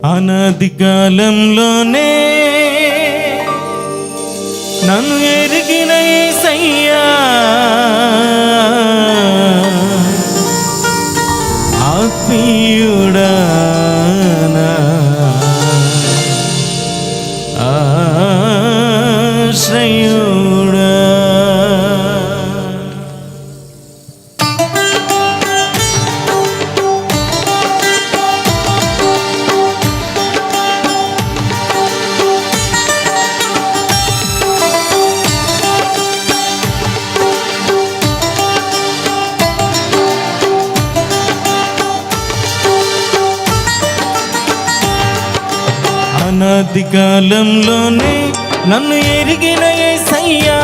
అనాది కాలంలోనే నన్ను ఎరిగిన సయ్యా ఆది కాలంలోనే నన్ను ఎరిగిన యేసయ్యా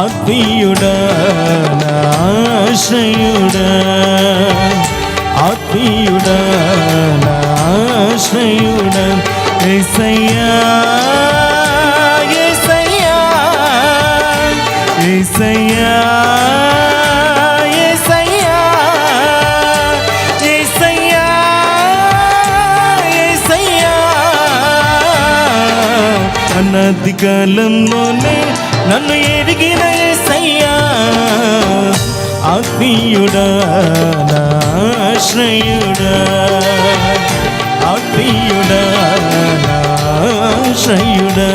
ఆత్మీయుడా నా ఆశ్రయుడా. ఆత్మీయుడా నా ఆశ్రయుడా అన్నది కాలంలోనే నన్ను ఎరిగిన సయ్యా ఆత్మీయుడా నా ఆశ్రయుడా. ఆత్మీయుడా నా ఆశ్రయుడా.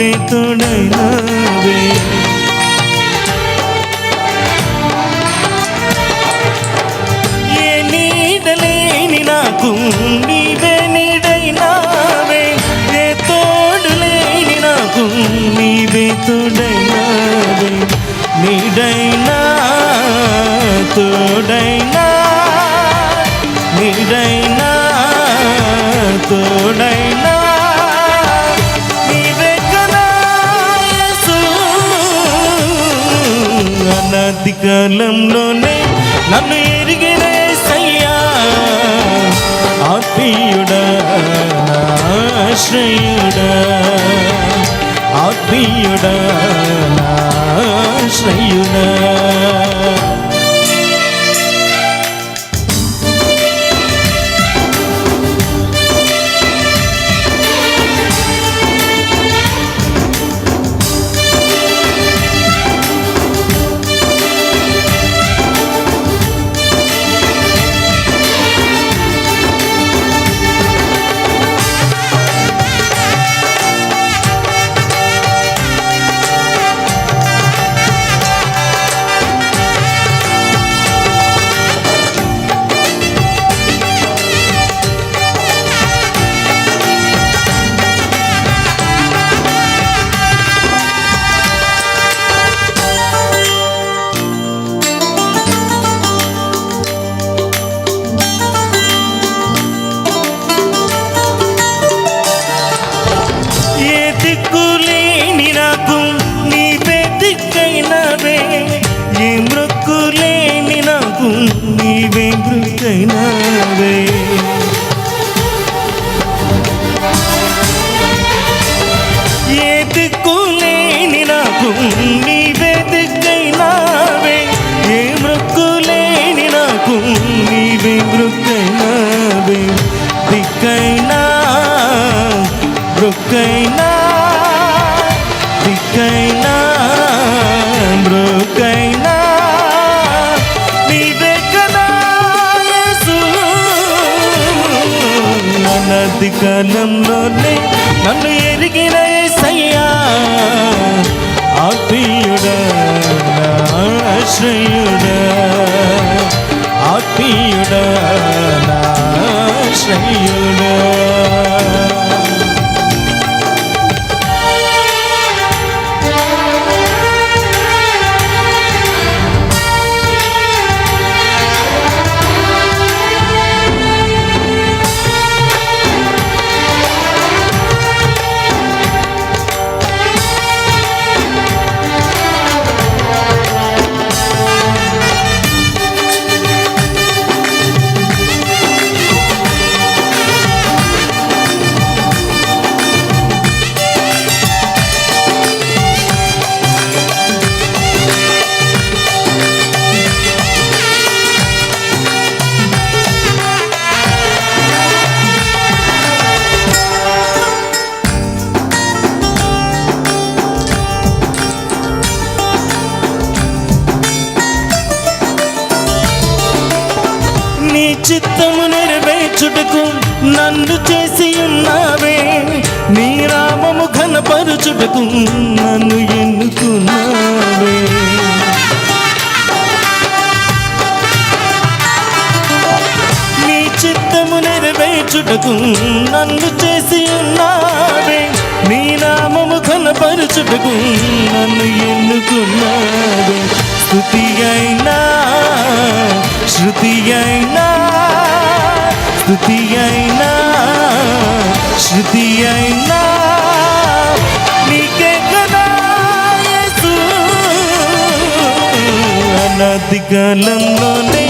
ప్రేతుడైనా అనాది కాలంలోనే నన్ను ఎరిగిన యేసయ్యా ఆత్మీయుడా నా ఆశ్రయుడా ఆత్మీయుడా నా ఆశ్రయుడా మృక్కైనవే ఏ నాకు నీవే ఏ మృక్కులేని నాకు నీవే మృక్కైనవే దిక్కైనా మృక్కైనా దిక్కైనా. కొద్ది కాలంలోనే నన్ను ఎరిగిన సయ్యా ఆత్మీయుడా ఆశ్రయుడా. చిత్తము నెరవేర్చుటకు నన్ను చేసి ఉన్నావే. నీ రామము ఘనపరుచుటకు నన్ను ఎన్నుకున్నావే. నీ చిత్తము నెరవేర్చుటకు నన్ను చేసి ఉన్నావే. నీ నామము ఘనపరుచుటకు నన్ను ఎన్నుకున్నావే. స్థుతి అయినా శృతి అయినా స్థుతి అయినా శృతి అయినా నీకే కదా అనాది కాలంలోనే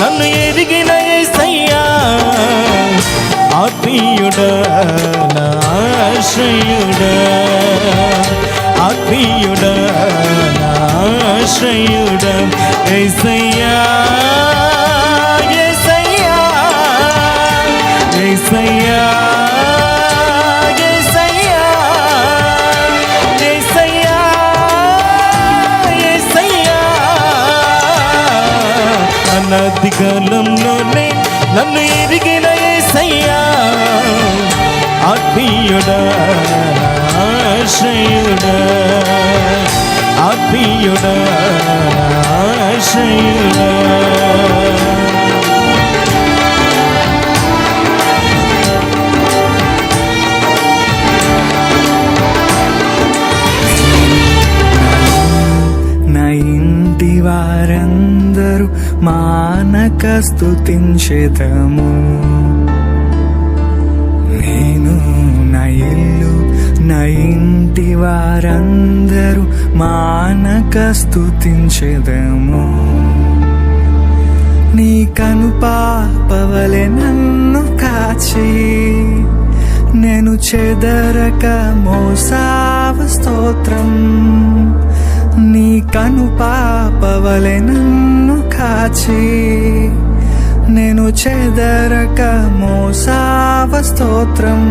నన్ను ఎరిగిన ఏసయ్యా. ఆత్మీయుడా నా ఆశ్రయుడా. ఆత్మీయుడా నా ఆశ్రయుడా ఏసయ్యా ఏసయ్యా అనాది కాలంలోనే నన్ను ఎరిగిన ఏసయ్యా ఆత్మీయుడా. ఆశ్రయుడా ఆత్మీయుడా ఆశ్రయుడా వారందరూ మానక స్తుతించేదము వారందరూ మానక స్థుతించెదము నీ కను పాపవలె నన్ను కాచి నేను చెదరక మోసావ స్తోత్రం. నీ కను పాపవలె నన్ను కాచి నేను చెదరక మోసావ స్తోత్రం.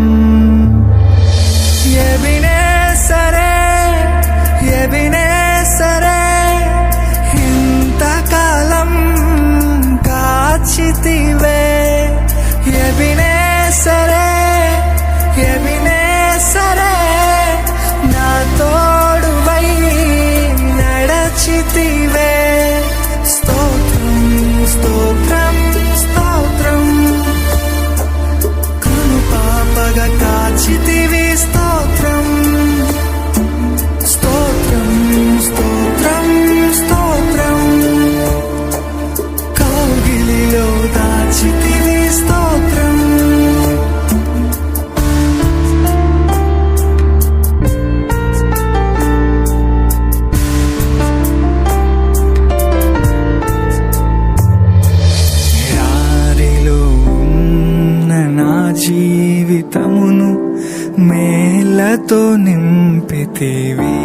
మేలతో నింపితివి.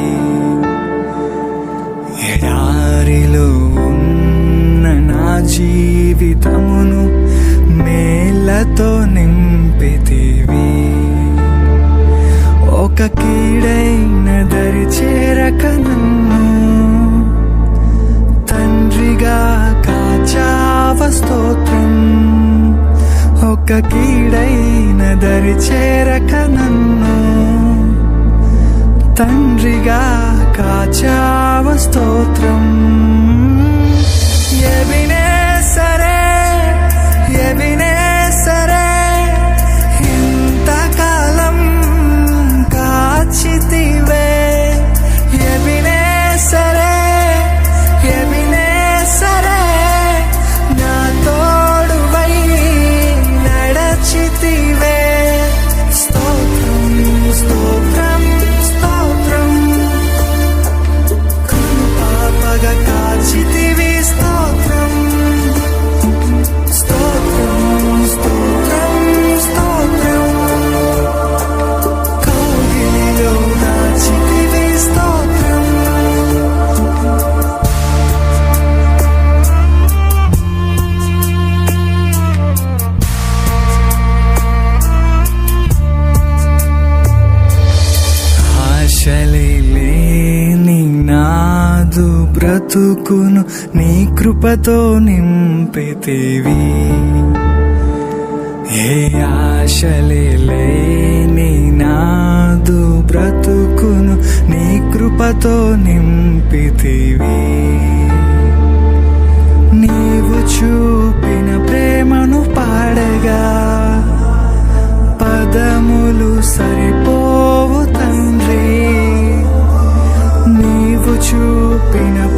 ఎడారిలో ఉన్న నా జీవితమును మేలతో నింపితివి. ఒక కీడ తండ్రిగా కాచావ స్తోత్రం చలిలేని నాదు బ్రతుకును నీ కృపతో నింపితివి ఏ ఆశలేని నాదు బ్రతుకును నీ కృపతో నింపితివి నీవు చూపిన ప్రేమను పాడగా పదములు సరి చూపిన ప్రేమను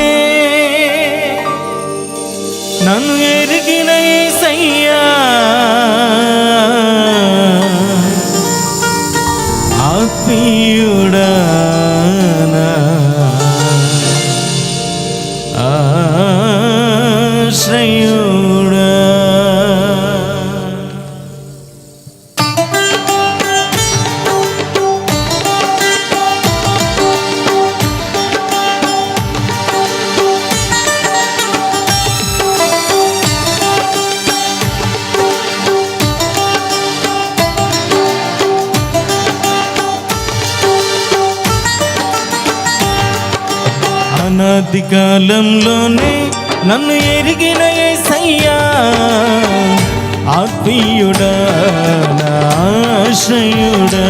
అనాది కాలంలోనే నన్ను ఎరిగిన ఏసయ్యా. ఆత్మీయుడా నాశ్రయుడా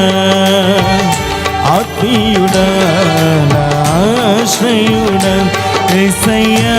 ఆత్మీయుడా నాశ్రయుడా ఏసయ్యా.